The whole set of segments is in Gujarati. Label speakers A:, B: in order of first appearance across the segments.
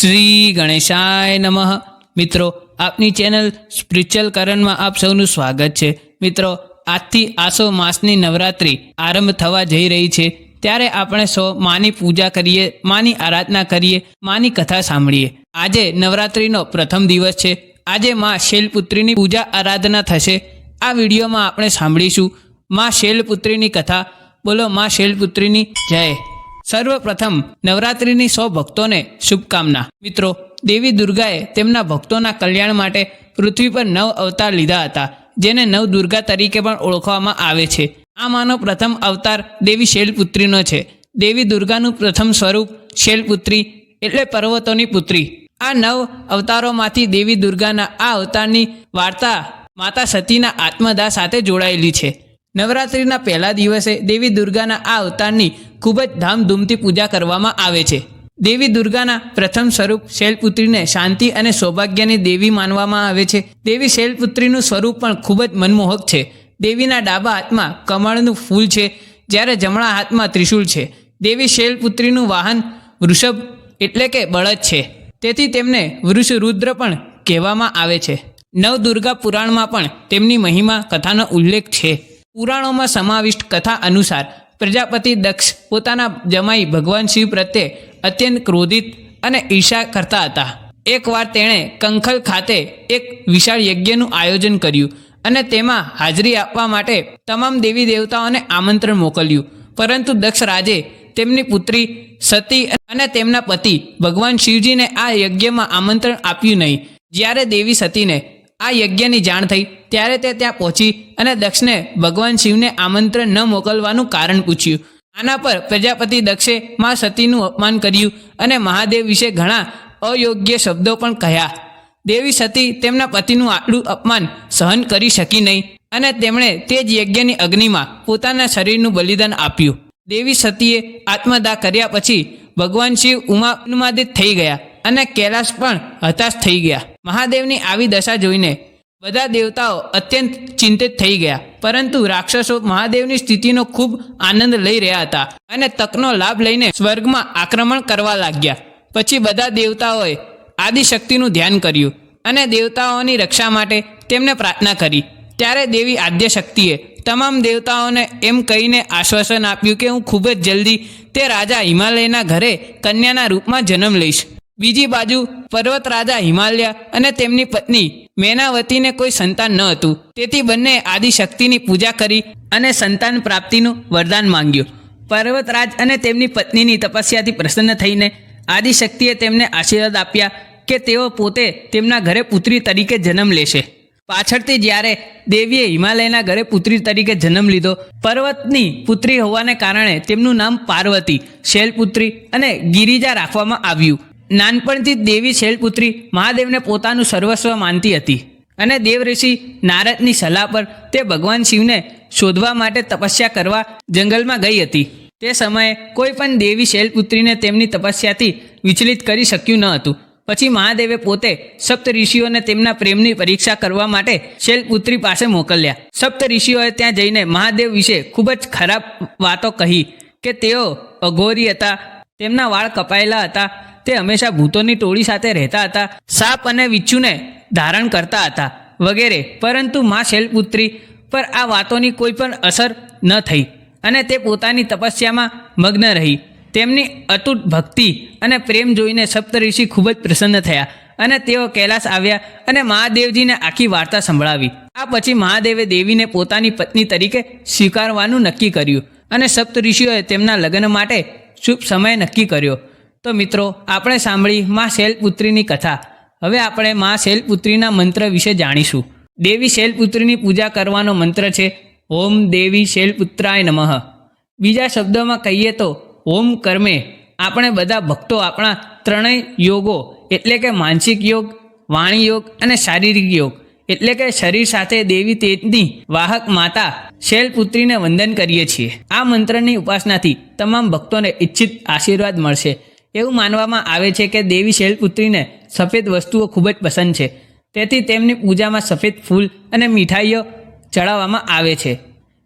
A: શ્રી ગણેશાય નમઃ. મિત્રો, આપની ચેનલ સ્પિરિચ્યુઅલ કરણમાં આપ સૌનું સ્વાગત છે. મિત્રો, આજથી આસો માસની નવરાત્રિ આરંભ થવા જઈ રહી છે. ત્યારે આપણે સૌ માની પૂજા કરીએ, માની આરાધના કરીએ, માની કથા સાંભળીએ. આજે નવરાત્રિનો પ્રથમ દિવસ છે. આજે માં શૈલપુત્રીની પૂજા આરાધના થશે. આ વિડીયોમાં આપણે સાંભળીશું માં શૈલપુત્રીની કથા. બોલો, માં શૈલપુત્રીની જય. સર્વપ્રથમ નવરાત્રિની સૌ ભક્તોને શુભકામના. મિત્રો, દેવી દુર્ગાએ તેમના ભક્તોના કલ્યાણ માટે પૃથ્વી પર નવ અવતાર લીધા હતા, જેને નવ દુર્ગા તરીકે પણ ઓળખવામાં આવે છે. આ માનો પ્રથમ અવતાર દેવી શૈલપુત્રીનો છે. દેવી દુર્ગાનું પ્રથમ સ્વરૂપ શૈલપુત્રી એટલે પર્વતોની પુત્રી. આ નવ અવતારોમાંથી દેવી દુર્ગાના આ અવતારની વાર્તા માતા સતીના આત્મદા સાથે જોડાયેલી છે. નવરાત્રિના પહેલા દિવસે દેવી દુર્ગાના આ અવતારની ખૂબ જ ધામધૂમથી પૂજા કરવામાં આવે છે. દેવી દુર્ગાના પ્રથમ સ્વરૂપ શૈલપુત્રીને શાંતિ અને સૌભાગ્યની દેવી માનવામાં આવે છે. દેવી શૈલપુત્રીનું સ્વરૂપ પણ ખૂબ જ મનમોહક છે. દેવીના ડાબા હાથમાં કમળનું ફૂલ છે, જ્યારે જમણા હાથમાં ત્રિશૂળ છે. દેવી શૈલપુત્રીનું વાહન વૃષભ એટલે કે બળદ છે. તેથી તેમને વૃષરુદ્ર પણ કહેવામાં આવે છે. નવદુર્ગા પુરાણમાં પણ તેમની મહિમા કથાનો ઉલ્લેખ છે. પુરાણોમાં સમાવિષ્ટ કથા અનુસાર પ્રજાપતિ દક્ષ પોતાના જમાઈ ભગવાન શિવ પ્રત્યે અત્યંત ક્રોધિત અને ઈર્ષા કરતા હતા. એકવાર તેણે કંખલ ખાતે એક વિશાળ યજ્ઞનું આયોજન કર્યું અને તેમાં હાજરી આપવા માટે તમામ દેવી દેવતાઓને આમંત્રણ મોકલ્યું. પરંતુ દક્ષ રાજે તેમની પુત્રી સતી અને તેમના પતિ ભગવાન શિવજીને આ યજ્ઞમાં આમંત્રણ આપ્યું નહીં. જ્યારે દેવી સતીને આ યજ્ઞની જાણ થઈ. ત્યારે તે ત્યાં પહોંચી અને દક્ષને ભગવાન શિવને આમંત્રણ ન મોકલવાનું કારણ પૂછ્યું. આના પર પ્રજાપતિ દક્ષે મા સતીનું અપમાન કર્યું અને મહાદેવ વિશે ઘણા અયોગ્ય શબ્દો પણ કહ્યા. દેવી સતી તેમના પતિનું આટલું અપમાન સહન કરી શકી નહીં અને તેમણે તે જ યજ્ઞની અગ્નિમાં પોતાના શરીરનું બલિદાન આપ્યું. દેવી સતીએ આત્મદાહ કર્યા પછી ભગવાન શિવ ઉમા ઉન્માદિત થઈ ગયા. અને કૈલાશ પણ હતાશ થઈ ગયા. મહાદેવની આવી દશા જોઈને બધા દેવતાઓ અત્યંત ચિંતિત થઈ ગયા. પરંતુ રાક્ષસો મહાદેવની સ્થિતિનો ખૂબ આનંદ લઈ રહ્યા હતા અને તકનો લાભ લઈને સ્વર્ગમાં આક્રમણ કરવા લાગ્યા. પછી બધા દેવતાઓએ આદિશક્તિનું ધ્યાન કર્યું અને દેવતાઓની રક્ષા માટે તેમને પ્રાર્થના કરી. ત્યારે દેવી આદ્યશક્તિએ તમામ દેવતાઓને એમ કહીને આશ્વાસન આપ્યું કે હું ખૂબ જ જલ્દી તે રાજા હિમાલયના ઘરે કન્યાના રૂપમાં જન્મ લઈશ. બીજી બાજુ પર્વત રાજા હિમાલય અને તેમની પત્ની મેનાવતીને કોઈ સંતાન ન હતું. તેથી બંને આદિશક્તિની પૂજા કરી અને સંતાન પ્રાપ્તિનું વરદાન માંગ્યું. પર્વતરાજ અને તેમની પત્નીની તપસ્યાથી પ્રસન્ન થઈને આદિશક્તિએ તેમને આશીર્વાદ આપ્યા કે તેઓ પોતે તેમના ઘરે પુત્રી તરીકે જન્મ લેશે. પાછળથી જ્યારે દેવીએ હિમાલયના ઘરે પુત્રી તરીકે જન્મ લીધો, પર્વતની પુત્રી હોવાને કારણે તેમનું નામ પાર્વતી, શૈલપુત્રી અને ગિરિજા રાખવામાં આવ્યું. નાનપણથી જ દેવી શૈલપુત્રી મહાદેવને પોતાનું સર્વસ્વ માનતી હતી અને દેવઋષિ નારદની સલાહ પર તે ભગવાન શિવને શોધવા માટે તપસ્યા કરવા જંગલમાં ગઈ હતી. તે સમયે કોઈ પણ દેવી શૈલપુત્રીને તેમની તપસ્યાથી વિચલિત કરી શક્યું ન હતું. પછી મહાદેવે પોતે સપ્ત ઋષિઓને તેમના પ્રેમની પરીક્ષા કરવા માટે શૈલપુત્રી પાસે મોકલ્યા. સપ્ત ઋષિઓએ ત્યાં જઈને મહાદેવ વિશે ખૂબ જ ખરાબ વાતો કહી કે તેઓ અઘોરી હતા, તેમના વાળ કપાયેલા હતા તે હંમેશા ભૂતોની ટોળી સાથે રહેતા હતા. સાપ અને વિચ્છુને ધારણ કરતા હતા વગેરે. પરંતુ મા શૈલપુત્રી પર આ વાતોની કોઈ પણ અસર ન થઈ અને તે પોતાની તપસ્યામાં મગ્ન રહી. તેમની અતૂટ ભક્તિ અને પ્રેમ જોઈને સપ્તઋષિ ખૂબ જ પ્રસન્ન થયા અને તેઓ કૈલાસ આવ્યા અને મહાદેવજીને આખી વાર્તા સંભળાવી. આ પછી મહાદેવે દેવીને પોતાની પત્ની તરીકે સ્વીકારવાનું નક્કી કર્યું અને સપ્તઋષિઓએ તેમના લગ્ન માટે શુભ સમય નક્કી કર્યો. તો મિત્રો, આપણે સાંભળી મા શૈલપુત્રીની કથા. હવે આપણે મા શૈલપુત્રીના મંત્ર વિશે જાણીશું. દેવી શૈલપુત્રીની પૂજા કરવાનો મંત્ર છે, ઓમ દેવી શૈલપુત્રાય નમઃ. બીજા શબ્દોમાં કહીએ તો, ઓમ કર્મે. આપણે બધા ભક્તો આપણા ત્રણેય યોગો, એટલે કે માનસિક યોગ, વાણી યોગ અને શારીરિક યોગ, એટલે કે શરીર સાથે દેવી તેજની વાહક માતા શૈલપુત્રીને વંદન કરીએ છીએ. આ મંત્રની ઉપાસનાથી તમામ ભક્તોને ઈચ્છિત આશીર્વાદ મળશે. એવું માનવામાં આવે છે કે દેવી શૈલપુત્રીને સફેદ વસ્તુઓ ખૂબ જ પસંદ છે. તેથી તેમની પૂજામાં સફેદ ફૂલ અને મીઠાઈઓ ચડાવવામાં આવે છે.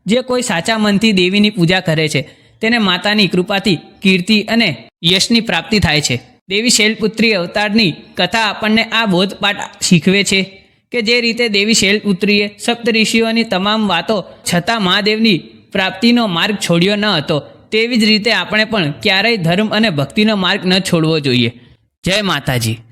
A: જે કોઈ સાચા મનથી દેવીની પૂજા કરે છે, તેને માતાની કૃપાથી, કીર્તિ અને યશની પ્રાપ્તિ થાય છે. દેવી શૈલપુત્રી અવતારની કથા આપણને આ બોધપાઠ શીખવે છે કે જે રીતે દેવી શૈલપુત્રીએ સપ્ત ઋષિઓની તમામ વાતો છતાં મહાદેવની પ્રાપ્તિનો માર્ગ છોડ્યો ન હતો. તેવી જ રીતે આપણે પણ ક્યારેય ધર્મ અને ભક્તિનો માર્ગ ન છોડવો જોઈએ. જય માતાજી.